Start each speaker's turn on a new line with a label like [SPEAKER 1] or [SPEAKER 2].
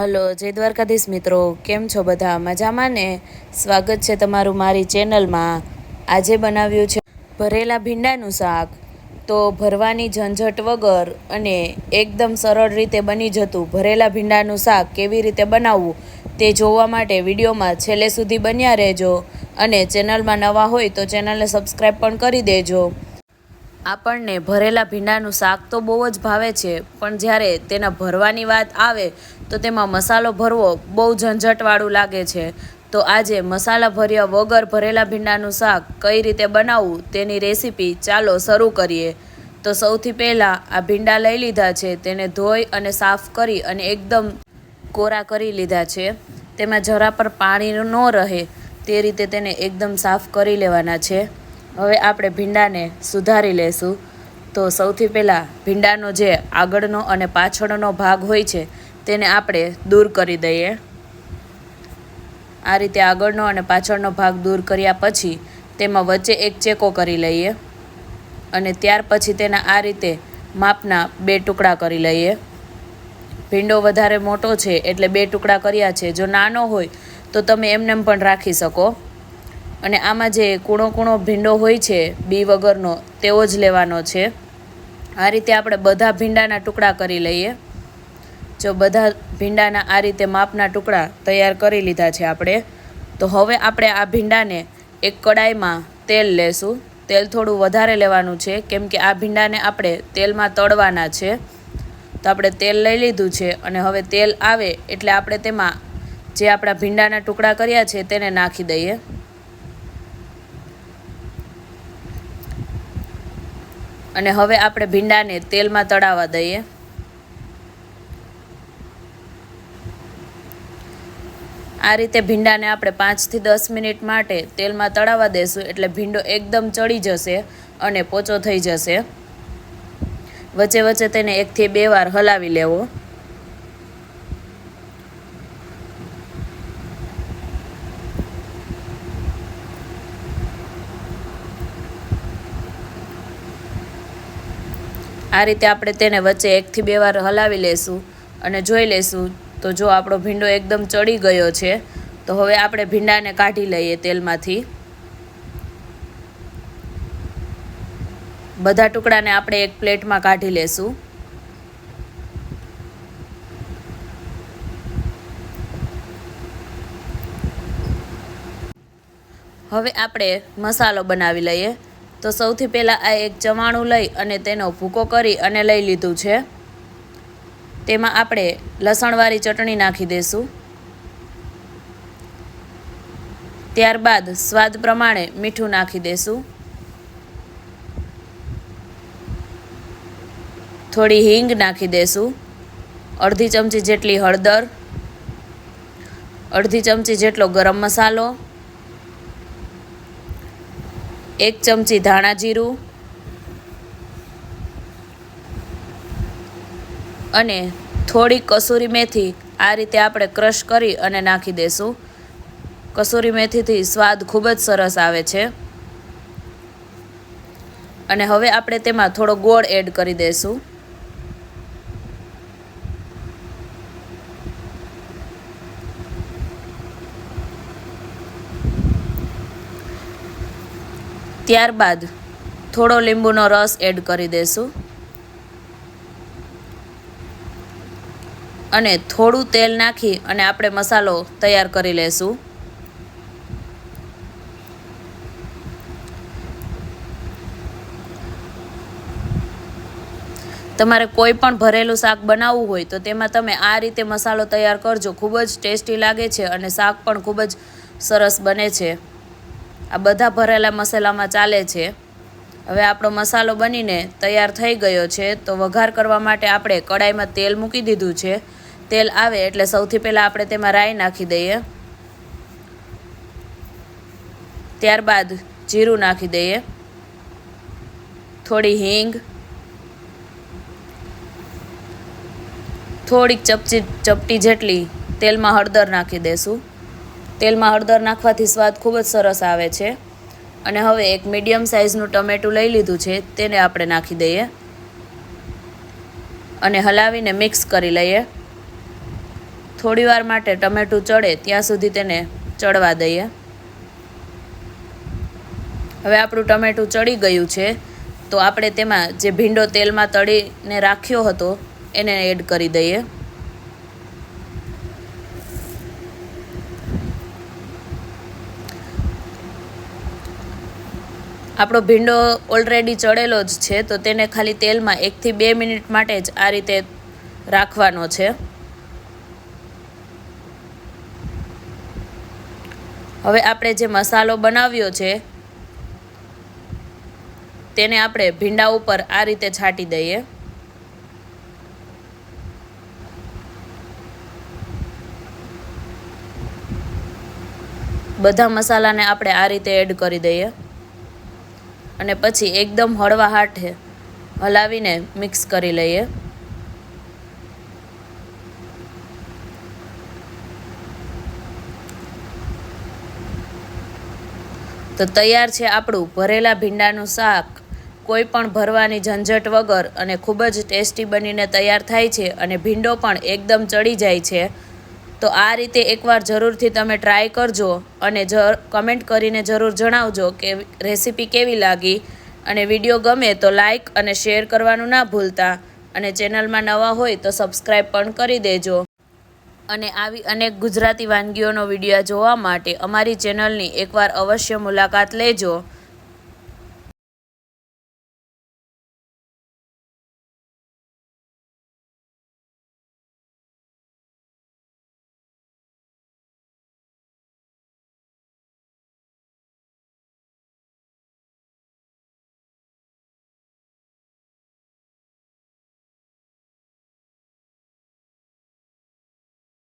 [SPEAKER 1] Hello, જય દ્વારકાધીશ મિત્રો. કેમ છો બધા? મજામાં ને? સ્વાગત છે તમારું મારી ચેનલમાં. આજે બનાવ્યું છે ભરેલા ભીંડાનું શાક. તો ભરવાની ઝંઝટ વગર અને એકદમ સરળ રીતે બની જતું ભરેલા ભીંડાનું શાક કેવી રીતે બનાવવું તે જોવા માટે વિડીયોમાં છેલ્લે સુધી બન્યા રહેજો અને ચેનલમાં નવા હોય તો ચેનલને સબસ્ક્રાઈબ પણ કરી દેજો. આપણને ભરેલા ભીંડાનું શાક તો બહુ જ ભાવે છે, પણ જ્યારે તેના ભરવાની વાત આવે તો તેમાં મસાલો ભરવો બહુ ઝંઝટવાળું લાગે છે. તો આજે મસાલા ભર્યા વગર ભરેલા ભીંડાનું શાક કઈ રીતે બનાવવું તેની રેસીપી ચાલો શરૂ કરીએ. તો સૌથી પહેલાં આ ભીંડા લઈ લીધા છે, તેને ધોઈ અને સાફ કરી અને એકદમ કોરા કરી લીધા છે. તેમાં જરા પર પાણી ન રહે, તે રીતે તેને એકદમ સાફ કરી લેવાના છે. હવે આપણે ભીંડાને સુધારી લેશું. તો સૌથી પહેલાં ભીંડાનો જે આગળનો અને પાછળનો ભાગ હોય છે, તેને આપણે દૂર કરી દઈએ. આ રીતે આગળનો અને પાછળનો ભાગ દૂર કર્યા પછી તેમાં વચ્ચે એક ચેકો કરી લઈએ અને ત્યાર પછી તેના આ રીતે માપના બે ટુકડા કરી લઈએ. ભીંડો વધારે મોટો છે એટલે બે ટુકડા કર્યા છે. જો નાનો હોય તો તમે એમને પણ રાખી શકો. અને આમાં જે કૂણો કૂણો ભીંડો હોય છે, બી વગરનો તેવો જ લેવાનો છે. આ રીતે આપણે બધા ભીંડાના ટુકડા કરી લઈએ. જો બધા ભીંડાના આ રીતે માપના ટુકડા તૈયાર કરી લીધા છે આપણે, તો હવે આપણે આ ભીંડાને એક કડાઈમાં તેલ લેશું. તેલ થોડું વધારે લેવાનું છે, કેમ કે આ ભીંડાને આપણે તેલમાં તળવાના છે. તો આપણે તેલ લઈ લીધું છે અને હવે તેલ આવે એટલે આપણે તેમાં જે આપણા ભીંડાના ટુકડા કર્યા છે, તેને નાખી દઈએ. અને હવે આપણે ભીંડાને તેલમાં તળાવવા દઈએ. આ રીતે ભીંડાને આપણે પાંચથી દસ મિનિટ માટે તેલમાં તળાવવા દેશું એટલે ભીંડો એકદમ ચડી જશે અને પોચો થઈ જશે. વચ્ચે વચ્ચે તેને એકથી બે વાર હલાવી લેવો. આ રીતે આપણે તેને વચ્ચે એકથી બે વાર હલાવી લેશું અને જોઈ લેશું. તો જો આપણો ભીંડો એકદમ ચડી ગયો છે, તો હવે આપણે ભીંડાને કાઢી લઈએ તેલમાંથી. બધા ટુકડાને આપણે એક પ્લેટમાં કાઢી લેશું. હવે આપણે મસાલો બનાવી લઈએ. તો સૌથી પહેલાં આ એક ચવાણું લઈ અને તેનો ભૂકો કરી અને લઈ લીધું છે. તેમાં આપણે લસણવાળી ચટણી નાખી દઈશું ત્યારબાદ સ્વાદ પ્રમાણે મીઠું નાખી દઈશું થોડી હિંગ નાખી દઈશું અડધી ચમચી જેટલી હળદર. અડધી ચમચી જેટલો ગરમ મસાલો. એક ચમચી ધાણા જીરું અને થોડી કસૂરી મેથી આ રીતે આપણે ક્રશ કરી અને નાખી દઈશું કસૂરી મેથીથી સ્વાદ ખૂબ જ સરસ આવે છે. અને હવે આપણે તેમાં થોડો ગોળ એડ કરી દઈશું ત્યારબાદ થોડો લીંબુનો રસ એડ કરી દઈશું અને થોડું તેલ નાખી અને આપણે મસાલો તૈયાર કરી લેશું. તમારે કોઈ પણ ભરેલું શાક બનાવવું હોય તો તેમાં તમે આ રીતે મસાલો તૈયાર કરજો. ખૂબ જ ટેસ્ટી લાગે છે અને શાક પણ ખૂબ જ સરસ બને છે. આ બધા ભરેલા મસાલામાં ચાલે છે. હવે આપણો મસાલો બનીને તૈયાર થઈ ગયો છે, તો વઘાર કરવા માટે આપણે કડાઈમાં તેલ મૂકી દીધું છે. તેલ આવે એટલે સૌથી પહેલાં આપણે તેમાં રાઈ નાખી દઈએ. ત્યારબાદ જીરું નાખી દઈએ. થોડી હિંગ. થોડીક ચપચી ચપટી જેટલી તેલમાં હળદર નાખી દઈશું તેલમાં હળદર નાખવાથી સ્વાદ ખૂબ જ સરસ આવે છે. અને હવે એક મીડિયમ સાઇઝનું ટમેટું લઈ લીધું છે, તેને આપણે નાખી દઈએ. અને હલાવીને મિક્સ કરી લઈએ. થોડીવાર માટે ટમેટું ચડે, ત્યાં સુધી તેને ચડવા દઈએ. હવે આપણું ટમેટું ચડી ગયું છે, તો આપણે તેમાં જે ભીંડો તેલમાં તળીને રાખ્યો હતો, એને એડ કરી દઈએ. આપણો ભીંડો ઓલરેડી ચડેલો જ છે, તો તેને ખાલી તેલમાં એકથી બે મિનિટ માટે જ આ રીતે રાખવાનો છે. હવે આપણે જે મસાલો બનાવ્યો છે, તેને આપણે ભીંડા ઉપર આ રીતે છાંટી દઈએ. બધા મસાલાને આપણે આ રીતે એડ કરી દઈએ. અને પછી એકદમ હળવા હાથે હલાવીને મિક્સ કરી લઈએ. તો તૈયાર છે આપણું ભરેલા ભીંડાનું શાક. કોઈ પણ ભરવાની ઝંઝટ વગર અને ખૂબ જ ટેસ્ટી બનીને તૈયાર થાય છે અને ભીંડો પણ એકદમ ચડી જાય છે. તો આ રીતે એકવાર જરૂરથી તમે ટ્રાય કરજો અને જ કમેન્ટ કરીને જરૂર જણાવજો કે રેસીપી કેવી લાગી. અને વીડિયો ગમે તો લાઇક અને શેર કરવાનું ના ભૂલતા. અને ચેનલમાં નવા હોય તો સબસ્ક્રાઈબ પણ કરી દેજો. અને આવી અનેક ગુજરાતી વાનગીઓનો વીડિયો જોવા માટે અમારી ચેનલની એકવાર અવશ્ય મુલાકાત લેજો.